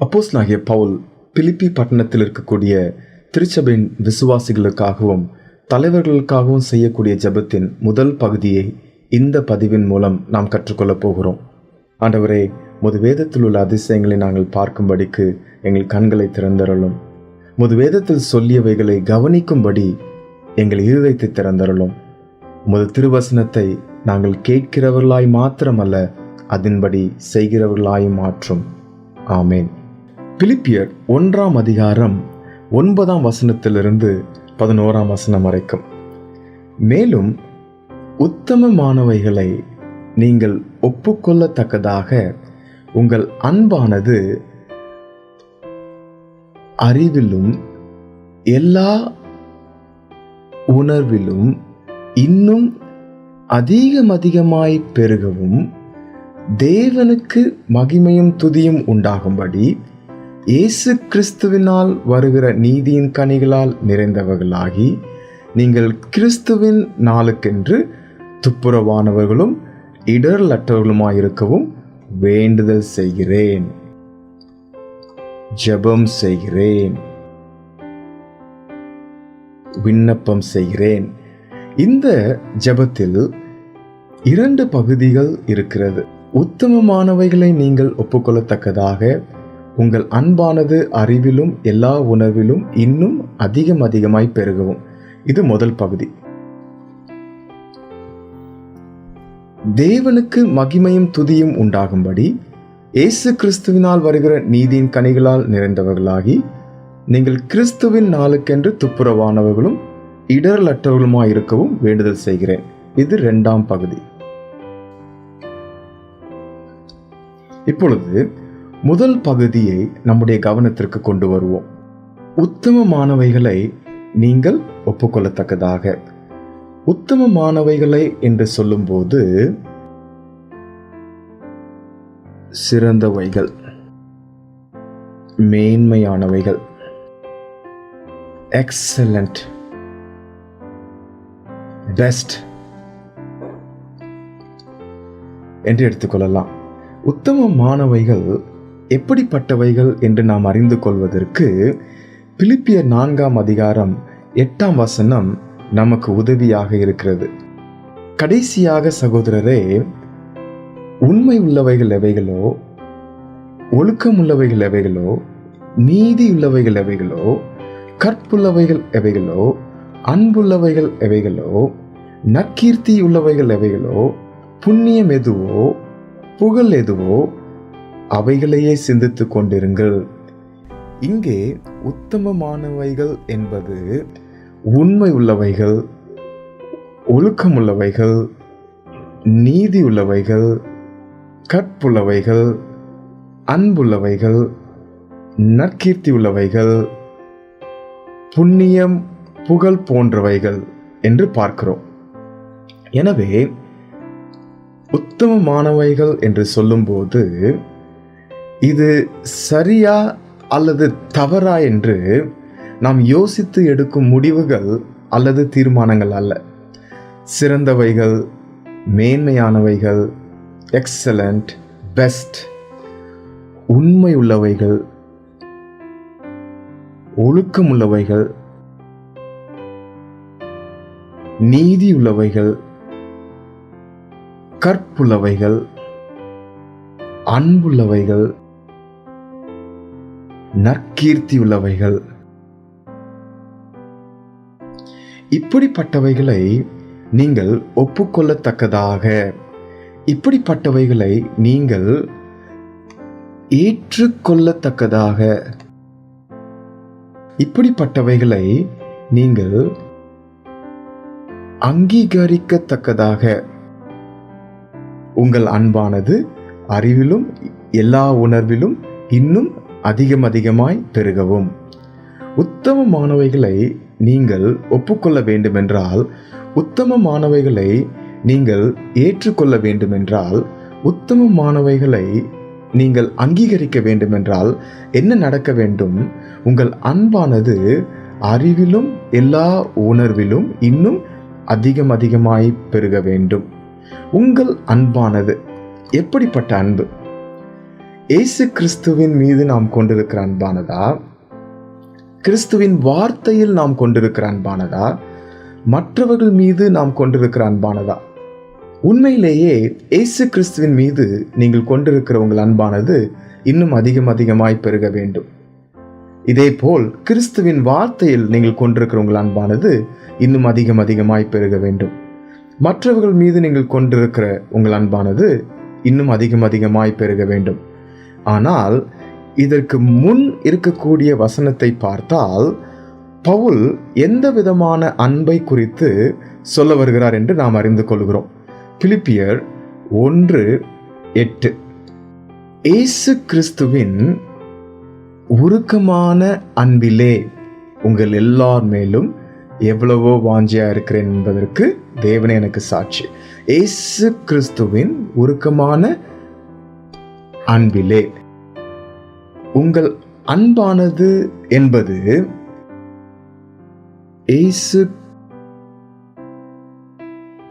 அப்போஸ்தலனாகிய பவுல் பிலிப்பி பட்டணத்தில் இருக்கக்கூடிய திருச்சபையின் விசுவாசிகளுக்காகவும் தலைவர்களுக்காகவும் செய்யக்கூடிய ஜெபத்தின் முதல் பகுதியை இந்த பதிவின் மூலம் நாம் கற்றுக்கொள்ளப் போகிறோம். ஆண்டவரே முது வேதத்தில் உள்ள அதிசயங்களை நாங்கள் பார்க்கும்படிக்கு எங்கள் கண்களை திறந்தரலும் முது வேதத்தில் சொல்லியவைகளை கவனிக்கும்படி எங்கள் இருதயத்தை திறந்தரலும் முது திருவசனத்தை நாங்கள் கேட்கிறவர்களாய் மாத்திரமல்ல அதன்படி செய்கிறவர்களாயும் மாற்றும். ஆமேன். பிலிப்பியர் ஒன்றாம் அதிகாரம் ஒன்பதாம் வசனத்திலிருந்து பதினோராம் வசனம் வரைக்கும். மேலும் உத்தமமானவைகளை நீங்கள் ஒப்புக்கொள்ளத்தக்கதாக உங்கள் அன்பானது அறிவிலும் எல்லா உணர்விலும் இன்னும் அதிகம் அதிகமாய் பெருகவும் தேவனுக்கு மகிமையும் துதியும் உண்டாகும்படி இயேசு கிறிஸ்துவினால் வருகிற நீதியின் கனிகளால் நிறைந்தவர்களாகி நீங்கள் கிறிஸ்துவின் நாளுக்கென்று துப்புரவானவர்களும் இடர்லற்றவர்களுமாயிருக்கவும் வேண்டுதல் செய்கிறேன். ஜெபம் செய்கிறேன். விண்ணப்பம் செய்கிறேன். இந்த ஜெபத்தில் இரண்டு பகுதிகள் இருக்கிறது. உத்தமமானவைகளை நீங்கள் ஒப்புக்கொள்ளத்தக்கதாக உங்கள் அன்பானது அறிவிலும் எல்லா உணர்விலும் இன்னும் அதிகம் அதிகமாய் பெருகவும். இது முதல் பகுதி. தேவனுக்கு மகிமையும் துதியும் உண்டாகும்படி இயேசு கிறிஸ்துவினால் வருகிற நீதியின் கனிகளால் நிறைந்தவர்களாகி நீங்கள் கிறிஸ்துவின் நாளுக்கென்று துப்புரவானவர்களும் இடரலற்றவர்களுமாய் இருக்கவும் வேண்டுதல் செய்கிறேன். இது இரண்டாம் பகுதி. இப்பொழுது முதல் பகுதியை நம்முடைய கவனத்திற்கு கொண்டு வருவோம். உத்தமமானவைகளை நீங்கள் ஒப்புக்கொள்ளத்தக்கதாக. உத்தமமானவைகளை என்று சொல்லும்போது சிறந்தவைகள் மேன்மையானவைகள் எக்ஸலண்ட் பெஸ்ட் என்று எடுத்துக்கொள்ளலாம். உத்தமமானவைகள் எப்படிப்பட்டவைகள் என்று நாம் அறிந்து கொள்வதற்கு பிலிப்பிய நான்காம் அதிகாரம் எட்டாம் வசனம் நமக்கு உதவியாக இருக்கிறது. கடைசியாக சகோதரரே உண்மை உள்ளவைகள் எவைகளோ ஒழுக்கம் உள்ளவைகள் எவைகளோ நீதி உள்ளவைகள் எவைகளோ கற்புள்ளவைகள் எவைகளோ அன்புள்ளவைகள் எவைகளோ நற்கீர்த்தி உள்ளவைகள் எவைகளோ புண்ணியம் எதுவோ புகழ் எதுவோ அவைகளையே சிந்தித்து கொண்டிருங்கள். இங்கே உத்தமமானவைகள் என்பது உண்மை உள்ளவைகள் ஒழுக்கம் உள்ளவைகள் நீதி உள்ளவைகள் கற்புள்ளவைகள் அன்புள்ளவைகள் நற்கீர்த்தி உள்ளவைகள் புண்ணியம் புகழ் போன்றவைகள் என்று பார்க்கிறோம். எனவே உத்தமமானவைகள் என்று சொல்லும்போது இது சரியா அல்லது தவறா என்று நாம் யோசித்து எடுக்கும் முடிவுகள் அல்லது தீர்மானங்கள் அல்ல. சிறந்தவைகள் மேன்மையானவைகள் எக்ஸலண்ட் பெஸ்ட் உண்மை உள்ளவைகள் ஒழுக்கம் உள்ளவைகள் நீதி உள்ளவைகள் கற்புள்ளவைகள் அன்புள்ளவைகள் நற்கீர்த்தி உள்ளவைகள். இப்படிப்பட்டவைகளை நீங்கள் ஒப்புக்கொள்ளத்தக்கதாக. இப்படிப்பட்டவைகளை நீங்கள் ஏற்றுக்கொள்ளத்தக்கதாக. இப்படிப்பட்டவைகளை நீங்கள் அங்கீகரிக்கத்தக்கதாக. உங்கள் அன்பானது அறிவிலும் எல்லா உணர்விலும் இன்னும் அதிகம் அதிகமாய் பெருகவும். உத்தம மாணவைகளை நீங்கள் ஒப்புக்கொள்ள வேண்டுமென்றால் உத்தம மாணவைகளை நீங்கள் ஏற்றுக்கொள்ள வேண்டுமென்றால் உத்தம மாணவைகளை நீங்கள் அங்கீகரிக்க வேண்டுமென்றால் என்ன நடக்க வேண்டும்? உங்கள் அன்பானது அறிவிலும் எல்லா உணர்விலும் இன்னும் அதிகம் அதிகமாய் பெருக வேண்டும். உங்கள் அன்பானது எப்படிப்பட்ட அன்பு? இயேசு கிறிஸ்துவின் மீது நாம் கொண்டிருக்கிற அன்பானதா? கிறிஸ்துவின் வார்த்தையில் நாம் கொண்டிருக்கிற அன்பானதா? மற்றவர்கள் மீது நாம் கொண்டிருக்கிற அன்பானதா? உண்மையிலேயே இயேசு கிறிஸ்துவின் மீது நீங்கள் கொண்டிருக்கிற உங்கள் அன்பானது இன்னும் அதிகம் அதிகமாய் பெருக வேண்டும். இதேபோல் கிறிஸ்துவின் வார்த்தையில் நீங்கள் கொண்டிருக்கிற உங்கள் அன்பானது இன்னும் அதிகம் அதிகமாய் பெருக வேண்டும். மற்றவர்கள் மீது நீங்கள் கொண்டிருக்கிற உங்கள் அன்பானது இன்னும் அதிகம் அதிகமாய் பெருக வேண்டும். ஆனால் இதற்கு முன் இருக்கக்கூடிய வசனத்தை பார்த்தால் பவுல் எந்த விதமான அன்பை குறித்து சொல்ல வருகிறார் என்று நாம் அறிந்து கொள்கிறோம். பிலிப்பியர் ஒன்று எட்டு. இயேசு கிறிஸ்துவின் உருக்கமான அன்பிலே உங்கள் எல்லார் மேலும் எவ்வளவோ வாஞ்சியா இருக்கிறேன் என்பதற்கு தேவனே எனக்கு சாட்சி. இயேசு கிறிஸ்துவின் உருக்கமான அன்பிலே. உங்கள் அன்பானது என்பது இயேசு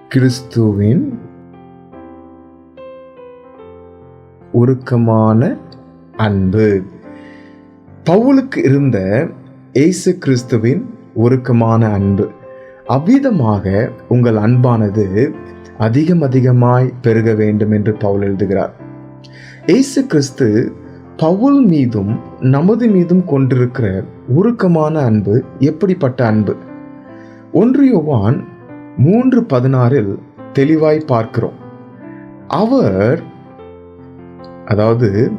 கிறிஸ்துவின் உருக்கமான அன்பு. பவுலுக்கு இருந்த இயேசு கிறிஸ்துவின் உருக்கமான அன்பு. அவ்விதமாக உங்கள் அன்பானது அதிகம் அதிகமாய் பெருக வேண்டும் என்று பவுல் எழுதுகிறார். இயேசு கிறிஸ்து பவுல் மீதும் நமது மீதும் கொண்டிருக்கிற உருக்கமான அன்பு எப்படிப்பட்ட அன்பு? ஒன்று யோவான் மூன்று பதினாறில் தெளிவாய் பார்க்கிறோம். அவர் அதாவது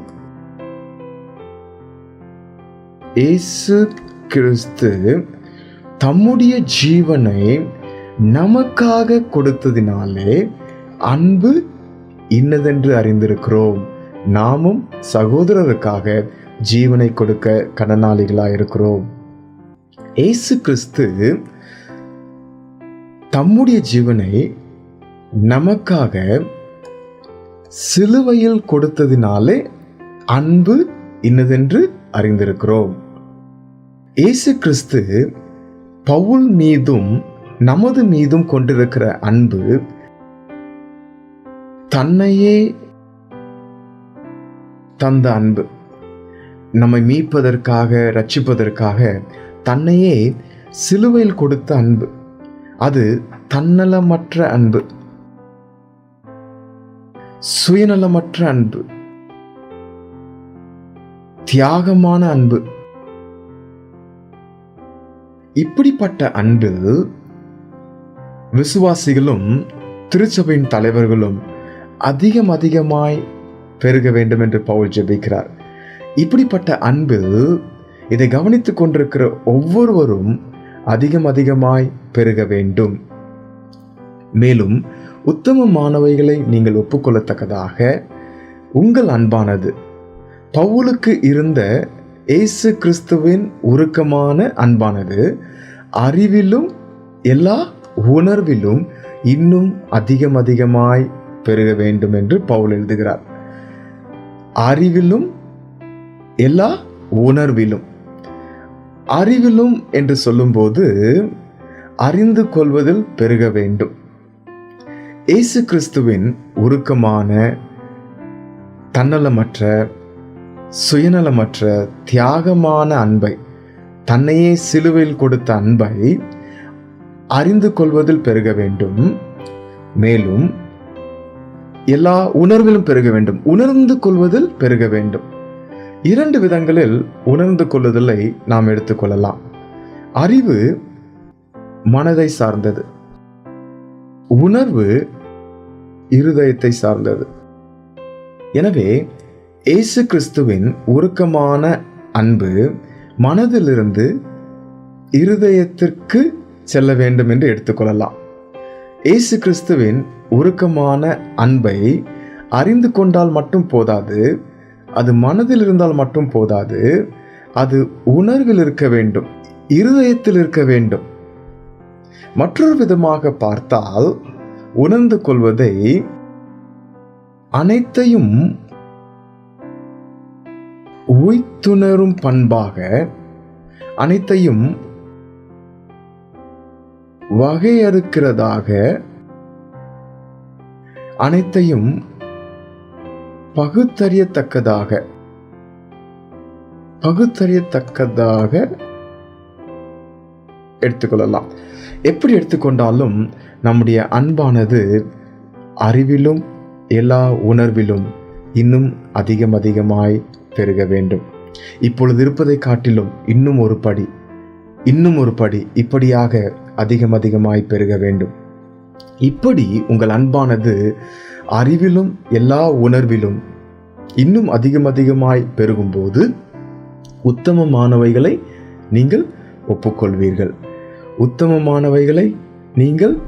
இயேசு கிறிஸ்து தம்முடைய ஜீவனை நமக்காக கொடுத்ததினாலே அன்பு இன்னதென்று அறிந்திருக்கிறோம். நாமும் சகோதரருக்காக ஜீவனை கொடுக்க கடனாளிகளாக இருக்கிறோம் இயேசு கிறிஸ்து தம்முடைய ஜீவனை நமக்காக சிலுவையில் கொடுத்ததினாலே அன்பு இன்னதென்று அறிந்திருக்கிறோம். இயேசு கிறிஸ்து பவுல் மீதும் நமது மீதும் கொண்டிருக்கிற அன்பு தன்னையே தந்த அன்பு. நம்மை மீட்பதற்காக ரட்சிப்பதற்காக தன்னையே சிலுவையில் கொடுத்த அன்பு. அது தன்னலமற்ற அன்பு. சுயநலமற்ற அன்பு. தியாகமான அன்பு. இப்படிப்பட்ட அன்பு விசுவாசிகளும் திருச்சபையின் தலைவர்களும் அதிகம் அதிகமாய் பெருக வேண்டும் என்று பவுல் ஜெபிக்கிறார். இப்படிப்பட்ட அன்பில் இதை கவனித்து கொண்டிருக்கிற ஒவ்வொருவரும் அதிகம் அதிகமாய் பெருக வேண்டும். மேலும் உத்தமமானவைகளை நீங்கள் ஒப்புக்கொள்ளத்தக்கதாக உங்கள் அன்பானது. பவுலுக்கு இருந்த இயேசு கிறிஸ்துவின் உருக்கமான அன்பானது அறிவிலும் எல்லா உணர்விலும் இன்னும் அதிகம் அதிகமாய் பெருக வேண்டும் என்று பவுல் எழுதுகிறார். அறிவிலும் எல்லா உணர்விலும். அறிவிலும் என்று சொல்லும்போது அறிந்து கொள்வதில் பெருக வேண்டும். இயேசு கிறிஸ்துவின் உருக்கமான தன்னலமற்ற சுயநலமற்ற தியாகமான அன்பை தன்னையே சிலுவையில் கொடுத்த அன்பை அறிந்து கொள்வதில் பெருக வேண்டும். மேலும் எல்லா உணர்விலும் பெருக வேண்டும். உணர்ந்து கொள்வதில் பெருக வேண்டும். இரண்டு விதங்களில் உணர்ந்து கொள்ளுதலை நாம் எடுத்துக்கொள்ளலாம் அறிவு மனதை சார்ந்தது. உணர்வு இருதயத்தை சார்ந்தது. எனவே இயேசு கிறிஸ்துவின் உருக்கமான அன்பு மனதிலிருந்து இருதயத்திற்கு செல்ல வேண்டும் என்று எடுத்துக்கொள்ளலாம் இயேசு கிறிஸ்துவின் உருக்கமான அன்பை அறிந்து கொண்டால் மட்டும் போதாது அது மனதில் இருந்தால் மட்டும் போதாது அது உணர்வில் இருக்க வேண்டும் இருதயத்தில் இருக்க வேண்டும். மற்றொரு விதமாக பார்த்தால் உணர்ந்து கொள்வதை அனைத்தையும் உய்த்துணரும் பண்பாக அனைத்தையும் வகையறுக்கிறதாக அனைத்தையும் பகுத்தறியத்தக்கதாக பகுத்தறியத்தக்கதாக எடுத்துக்கொள்ளலாம். எப்படி எடுத்துக்கொண்டாலும் நம்முடைய அன்பானது அறிவிலும் எல்லா உணர்விலும் இன்னும் அதிகம் அதிகமாய் பெருக வேண்டும். இப்பொழுது இருப்பதை காட்டிலும் இன்னும் ஒரு படி இன்னும் ஒரு படி இப்படியாக அதிகம் அதிகமாய் பெருக வேண்டும். இப்படி உங்கள் அன்பானது அறிவிலும் எல்லா உணர்விலும் இன்னும் அதிகம் அதிகமாய் பெருகும்போது உத்தமமானவைகளை நீங்கள் ஒப்புக்கொள்வீர்கள். உத்தமமானவைகளை நீங்கள்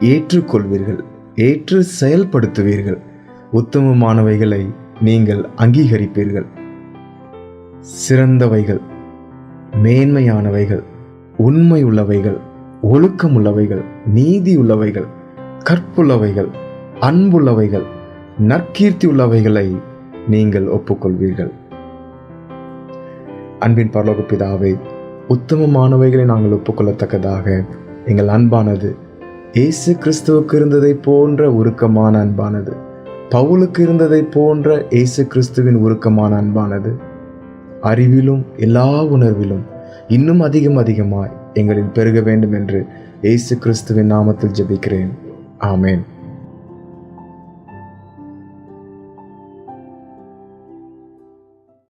ஏற்றுக்கொள்வீர்கள் ஏற்று செயல்படுத்துவீர்கள். உத்தமமானவைகளை நீங்கள் அங்கீகரிப்பீர்கள். சிறந்தவைகள் மேன்மையானவைகள் உண்மை ஒழுக்கம் உள்ளவைகள் நீதி உள்ளவைகள் கற்புள்ளவைகள் அன்புள்ளவைகள் நற்கீர்த்தி உள்ளவைகளை நீங்கள் ஒப்புக்கொள்வீர்கள். அன்பின் பரலோக பிதாவை உத்தமமானவைகளை நாங்கள் ஒப்புக்கொள்ளத்தக்கதாக எங்கள் அன்பானது இயேசு கிறிஸ்துவுக்கு இருந்ததை போன்ற உருக்கமான அன்பானது பவுலுக்கு இருந்ததை போன்ற இயேசு கிறிஸ்துவின் உருக்கமான அன்பானது அறிவிலும் எல்லா உணர்விலும் இன்னும் அதிகம் அதிகமாய் எங்களில் பெருக வேண்டும் என்று இயேசு கிறிஸ்துவின் நாமத்தில் ஜெபிக்கிறேன். ஆமேன்.